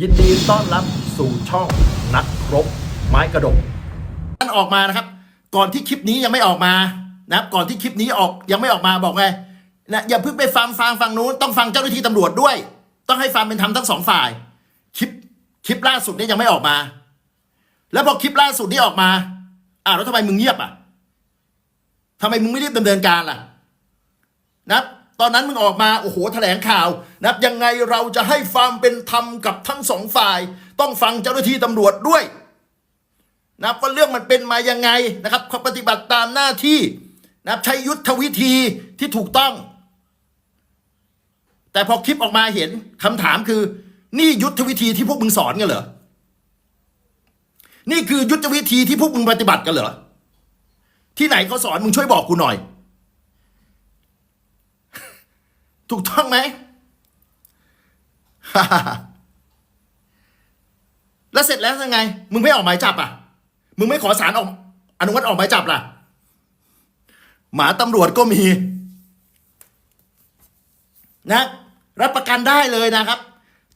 ยินดีต้อนรับสู่ช่องนักรบไม้กระดกมันออกมานะครับ ก่อนที่คลิปนี้ยังไม่ออกมานะครับ ก่อนที่คลิปนี้ออกยังไม่ออกมาบอกไงนะอย่าเพิ่งไปฟังฟังฟังนู้นต้องฟังเจ้าหน้าที่ตำรวจด้วย ต้องให้ฟังเป็นธรรมทั้งสองฝ่าย คลิปคลิปล่าสุดนี้ยังไม่ออกมา แล้วพอคลิปล่าสุดนี้ออกมาอ่าวแล้วทำไมมึงเงียบอะทำไมมึงไม่รีบดำเนินการล่ะ นะครับ ตอนนั้นมึงออกมาโอ้โหแถลงข่าวนะครับยังไงเราจะให้ความเป็นธรรมกับทั้งสองฝ่าย ต้องฟังเจ้าหน้าที่ตำรวจด้วยนะครับว่าเรื่องมันเป็นมายังไงนะครับเขาปฏิบัติตามหน้าที่นะครับใช้ยุทธวิธีที่ถูกต้อง แต่พอคลิปออกมาเห็นคำถามคือ นี่ยุทธวิธีที่พวกมึงสอนกันเหรอนี่คือยุทธวิธีที่พวกมึงปฏิบัติกันเหรอที่ไหนเขาสอนมึงช่วยบอกกูหน่อย ถูกต้องไหมแล้วเสร็จแล้วยังไง มึงไม่ออกหมายจับอะ มึงไม่ขอสารออกอนุมัติออกหมายจับล่ะ หมาตำรวจก็มี นะ รับประกันได้เลยนะครับ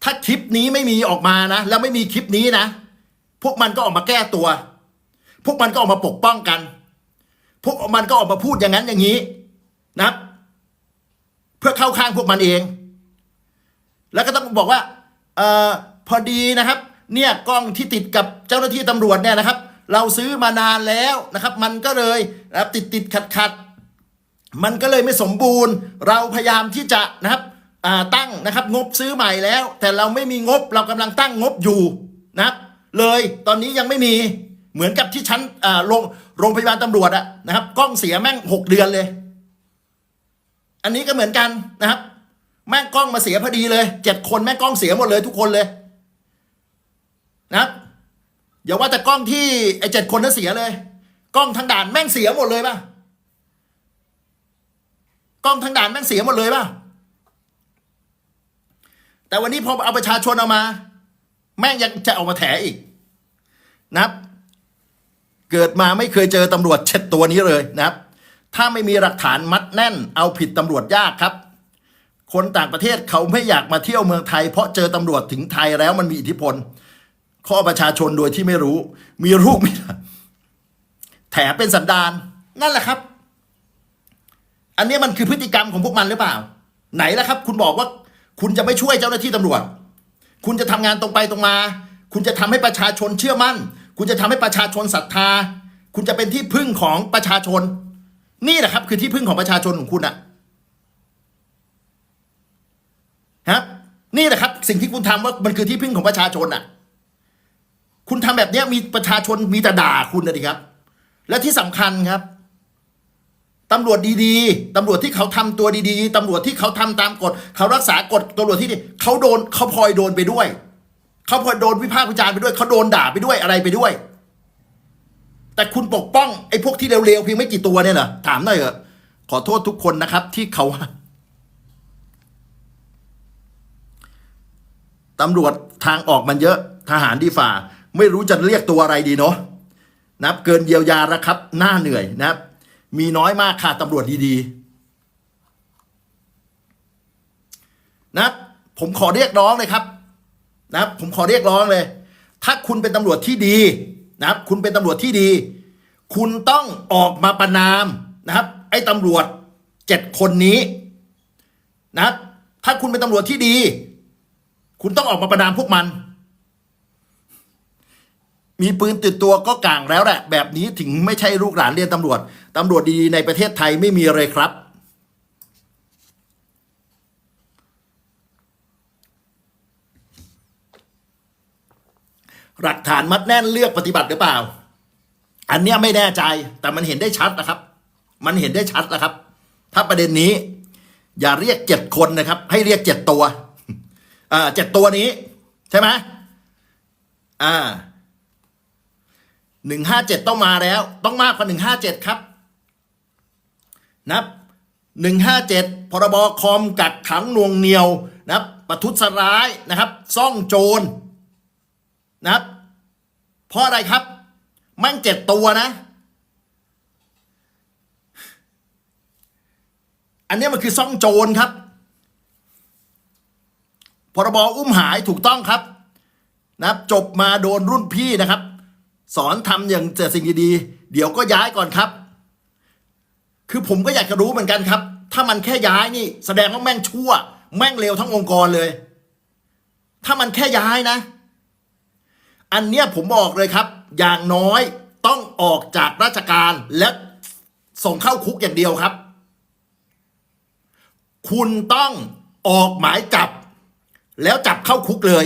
ถ้าคลิปนี้ไม่มีออกมานะ แล้วไม่มีคลิปนี้นะ พวกมันก็ออกมาแก้ตัว พวกมันก็ออกมาปกป้องกัน พวกมันก็ออกมาพูดอย่างนั้นอย่างนี้ นะครับ พื่อเข้าข้างพวกมันเอง แล้วก็ต้องบอกว่าเออพอดีนะครับ เนี่ยกล้องที่ติดกับเจ้าหน้าที่ตำรวจเนี่ยนะครับ เราซื้อมานานแล้วนะครับ มันก็เลยนะครับติดติดขัดขัดมันก็เลยไม่สมบูรณ์ เราพยายามที่จะนะครับตั้งนะครับงบซื้อใหม่แล้ว แต่เราไม่มีงบเรากำลังตั้งงบอยู่นะครับ เลยตอนนี้ยังไม่มีเหมือนกับที่ชั้นโรงโรงพยาบาลตำรวจอะนะครับ กล้องเสียแม่งหกเดือนเลย อันนี้ก็เหมือนกันนะครับ แม่กล้องมาเสียพอดีเลยเจ็ดคนแม่กล้องเสียหมดเลยทุกคนเลย นะครับอย่าว่าแต่กล้องที่ไอ้เจ็ดคนนั้นเสียเลย กล้องทางด่านแม่งเสียหมดเลยป่ะกล้องทางด่านแม่งเสียหมดเลยป่ะแต่วันนี้พอเอาประชาชนเอามา แม่งยังจะเอามาแถอีกนะครับ เกิดมาไม่เคยเจอตำรวจเช็ดตัวนี้เลยนะครับ ถ้าไม่มีหลักฐานมัดแน่น เอาผิดตำรวจยากครับ คนต่างประเทศเขาไม่อยากมาเที่ยวเมืองไทย เพราะเจอตำรวจถึงไทยแล้วมันมีอิทธิพลข้อประชาชนโดยที่ไม่รู้ มีลูกมีแถเป็นสันดานนั่นแหละครับ อันนี้มันคือพฤติกรรมของพวกมันหรือเปล่า ไหนล่ะครับ คุณบอกว่าคุณจะไม่ช่วยเจ้าหน้าที่ตำรวจ คุณจะทำงานตรงไปตรงมา คุณจะทำให้ประชาชนเชื่อมั่น คุณจะทำให้ประชาชนศรัทธา คุณจะเป็นที่พึ่งของประชาชน นี่แหละครับ คือที่พึ่งของประชาชนของคุณอะครับ นี่แหละครับ สิ่งที่คุณทำว่ามันคือที่พึ่งของประชาชนอะคุณทำแบบเนี้ยมีประชาชนมีแต่ด่าคุณนะดิครับ และที่สำคัญครับตำรวจดีๆตำรวจที่เขาทำตัวดีๆตำรวจที่เขาทำตามกฎ เขารักษากฎตำรวจที่ดีเขาโดนเขาพลอยโดนไปด้วย เขาพลอยโดนวิพากษ์วิจารณ์ไปด้วย เขาโดนด่าไปด้วยอะไรไปด้วย แต่คุณปกป้องไอ้พวกที่เร็วๆเพียงไม่กี่ตัวเนี่ยเหรอถามหน่อยเถอะขอโทษทุกคนนะครับ ที่เขาตำรวจทางออกมันเยอะทหารดีฝ่า ไม่รู้จะเรียกตัวอะไรดีเนาะนับเกินเยียวยาแล้วครับหน้าเหนื่อยนะครับ มีน้อยมากค่ะตำรวจดีๆนะผมขอเรียกร้องเลยครับ นะครับ ผมขอเรียกร้องเลย ถ้าคุณเป็นตำรวจที่ดี นะครับ คุณเป็นตำรวจที่ดี คุณต้องออกมาประนามนะครับ ไอ้ตำรวจเจ็ดคนนี้นะครับถ้าคุณเป็นตำรวจที่ดี คุณต้องออกมาประนามพวกมัน มีปืนติดตัวก็กลางแล้วแหละ แบบนี้ถึงไม่ใช่ลูกหลานเรียนตำรวจตำรวจดีๆในประเทศไทยไม่มีเลยครับ หลักฐานมัดแน่นเลือกปฏิบัติหรือเปล่า อันเนี้ยไม่แน่ใจแต่มันเห็นได้ชัดนะครับ มันเห็นได้ชัดแล้วครับ ถ้าประเด็นนี้ อย่าเรียกเจ็ดคนนะครับ ให้เรียกเจ็ดตัวอ่าเจ็ดตัวนี้ ใช่ไหมอ่าหนึ่งห้าเจ็ดต้องมาแล้ว ต้องมากกว่าหนึ่งห้าเจ็ดครับ นับหนึ่งห้าเจ็ดพรบคอมกักขังหน่วงเหนียวนะครับประทุษร้ายนะครับ ซ่องโจร นะครับ เพราะอะไรครับ มั่งเจ็ดตัวนะ อันนี้มันคือซ่องโจรครับ พรบอุ้มหายถูกต้องครับ นะครับ จบมาโดนรุ่นพี่นะครับ สอนทำอย่างแต่สิ่งดีๆ เดี๋ยวก็ย้ายก่อนครับ คือผมก็อยากจะรู้เหมือนกันครับ ถ้ามันแค่ย้ายนี่ แสดงว่าแม่งชั่ว แม่งเลวทั้งองค์กรเลย ถ้ามันแค่ย้ายนะ อันเนี้ยผมบอกเลยครับ อย่างน้อยต้องออกจากราชการและส่งเข้าคุกอย่างเดียวครับ คุณต้องออกหมายจับ แล้วจับเข้าคุกเลย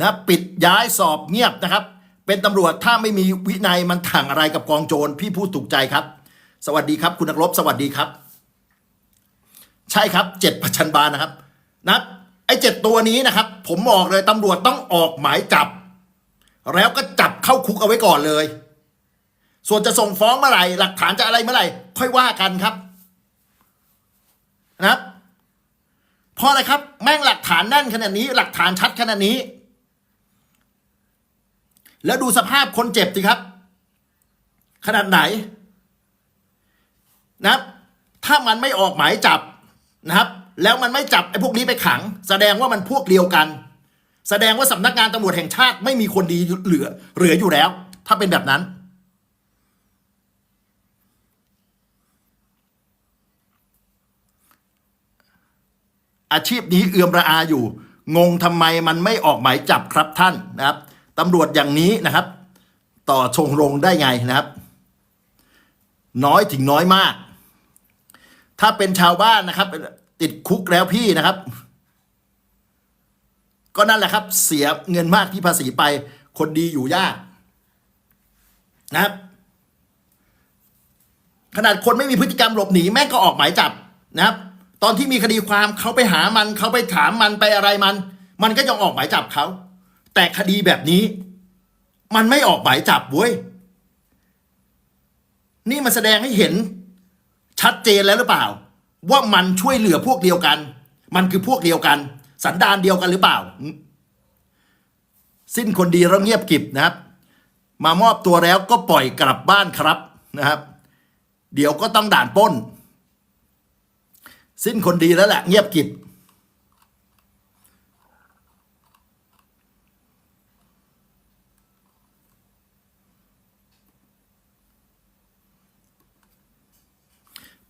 นะปิดย้ายสอบเงียบนะครับ เป็นตำรวจถ้าไม่มีวินัยมันถ่างอะไรกับกองโจรพี่พูดถูกใจครับ สวัสดีครับคุณนักรบสวัสดีครับ ใช่ครับเจ็ดประชันบานนะครับนะไอ้เจ็ดตัวนี้นะครับ ผมบอกเลยตำรวจต้องออกหมายจับ แล้วก็จับเข้าคุกเอาไว้ก่อนเลย ส่วนจะส่งฟ้องเมื่อไหร่หลักฐานจะอะไรเมื่อไหร่ ค่อยว่ากันครับนะครับเพราะอะไรครับ แม่งหลักฐานแน่นขนาดนี้ หลักฐานชัดขนาดนี้ แล้วดูสภาพคนเจ็บสิครับ ขนาดไหนนะครับ ถ้ามันไม่ออกหมายจับนะครับ แล้วมันไม่จับไอ้พวกนี้ไปขัง แสดงว่ามันพวกเดียวกัน แสดงว่าสำนักงานตำรวจแห่งชาติไม่มีคนดีเหลือ เหลืออยู่แล้ว ถ้าเป็นแบบนั้น อาชีพนี้เอื่อมระอาอยู่ งงทำไมมันไม่ออกหมายจับครับท่านนะครับตำรวจอย่างนี้นะครับ ต่อชงรงได้ไงนะครับ น้อยถึงน้อยมาก ถ้าเป็นชาวบ้านนะครับ ติดคุกแล้วพี่นะครับ ก็นั่นแหละครับ เสียเงินมากที่ภาษีไป คนดีอยู่ยากนะครับ ขนาดคนไม่มีพฤติกรรมหลบหนีแม่งก็ออกหมายจับนะครับ ตอนที่มีคดีความเขาไปหามันเขาไปถามมันไปอะไรมัน มันก็ยังออกหมายจับเขาแต่คดีแบบนี้ มันไม่ออกหมายจับเว้ยนี่มันแสดงให้เห็นชัดเจนแล้วหรือเปล่า ว่ามันช่วยเหลือพวกเดียวกัน มันคือพวกเดียวกัน สันดานเดียวกันหรือเปล่า สิ้นคนดีแล้วเงียบกิบนะครับ มามอบตัวแล้วก็ปล่อยกลับบ้านครับนะครับ เดี๋ยวก็ต้องด่านป้น สิ้นคนดีแล้วแหละเงียบกิบ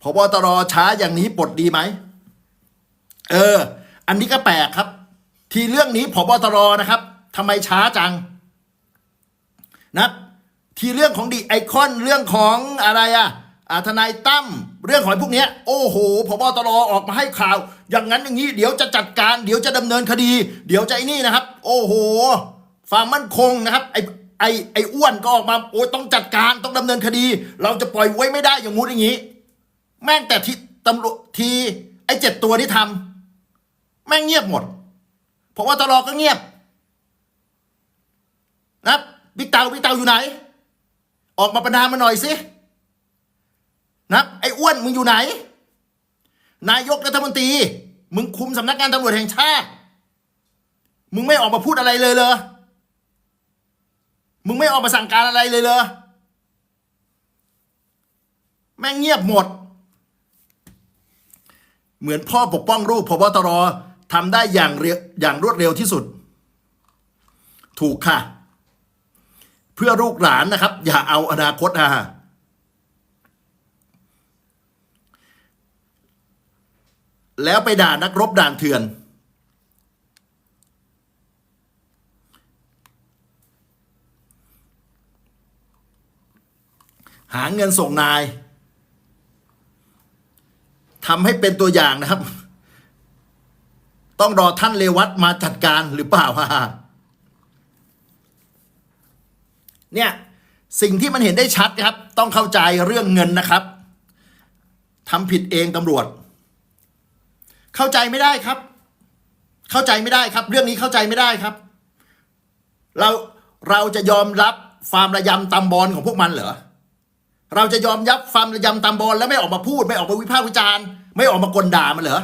พบตรช้าอย่างนี้ปลดดีไหม เออ อันนี้ก็แปลกครับ ทีเรื่องนี้พบตรนะครับทำไมช้าจัง นะทีเรื่องของดีไอคอนเรื่องของอะไรอะอาทนายตั้มเรื่องของพวกนี้โอ้โหพบตรออกมาให้ข่าว อย่างนั้นอย่างนี้ เดี๋ยวจะจัดการ เดี๋ยวจะดำเนินคดี เดี๋ยวจะไอ้นี่นะครับ โอ้โหความมั่นคงนะครับไอไอไออ้วนก็ออกมาโอ้ต้องจัดการต้องดำเนินคดี เราจะปล่อยไว้ไม่ได้อย่างงู้นอย่างนี้ แม่งแต่ที่ตำรวจทีไอ้เจ็ดตัวที่ทำแม่งเงียบหมดเพราะว่าตลอก็เงียบนะบิ๊กเตาบิ๊กเตาอยู่ไหน ออกมาประนามมาหน่อยสินะไอ้อ้วนมึงอยู่ไหน นายกรัฐมนตรี มึงคุมสำนักงานตำรวจแห่งชาติ มึงไม่ออกมาพูดอะไรเลยเลยมึงไม่ออกมาสั่งการอะไรเลยเลยแม่งเงียบหมด เหมือนพ่อปกป้องลูกพบตรทำได้อย่างเร็วอย่างรวดเร็วที่สุด ถูกค่ะ เพื่อลูกหลานนะครับ อย่าเอาอนาคตอะแล้วไปด่านักรบด่านเถื่อน หาเงินส่งนาย ทำให้เป็นตัวอย่างนะครับ ต้องรอท่านเลวัตมาจัดการหรือเปล่าฮ่าเนี่ยสิ่งที่มันเห็นได้ชัดครับ ต้องเข้าใจเรื่องเงินนะครับทำผิดเองตำรวจ เข้าใจไม่ได้ครับ เข้าใจไม่ได้ครับ เรื่องนี้เข้าใจไม่ได้ครับ เราเราจะยอมรับความระยำตำบอลของพวกมันเหรอ เราจะยอมยับความยำตำบอลแล้วไม่ออกมาพูด ไม่ออกมาวิพากษ์วิจารณ์ไม่ออกมากลด่ามันเหรอ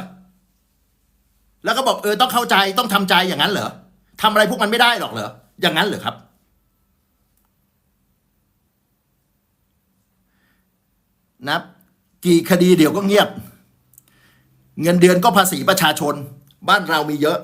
แล้วก็บอกเออต้องเข้าใจต้องทำใจอย่างนั้นเหรอทำอะไรพวกมันไม่ได้หรอกเหรออย่างนั้นเหรอครับ นับ กี่คดีเดี๋ยวก็เงียบ เงินเดือนก็ภาษีประชาชน บ้านเรามีเยอะ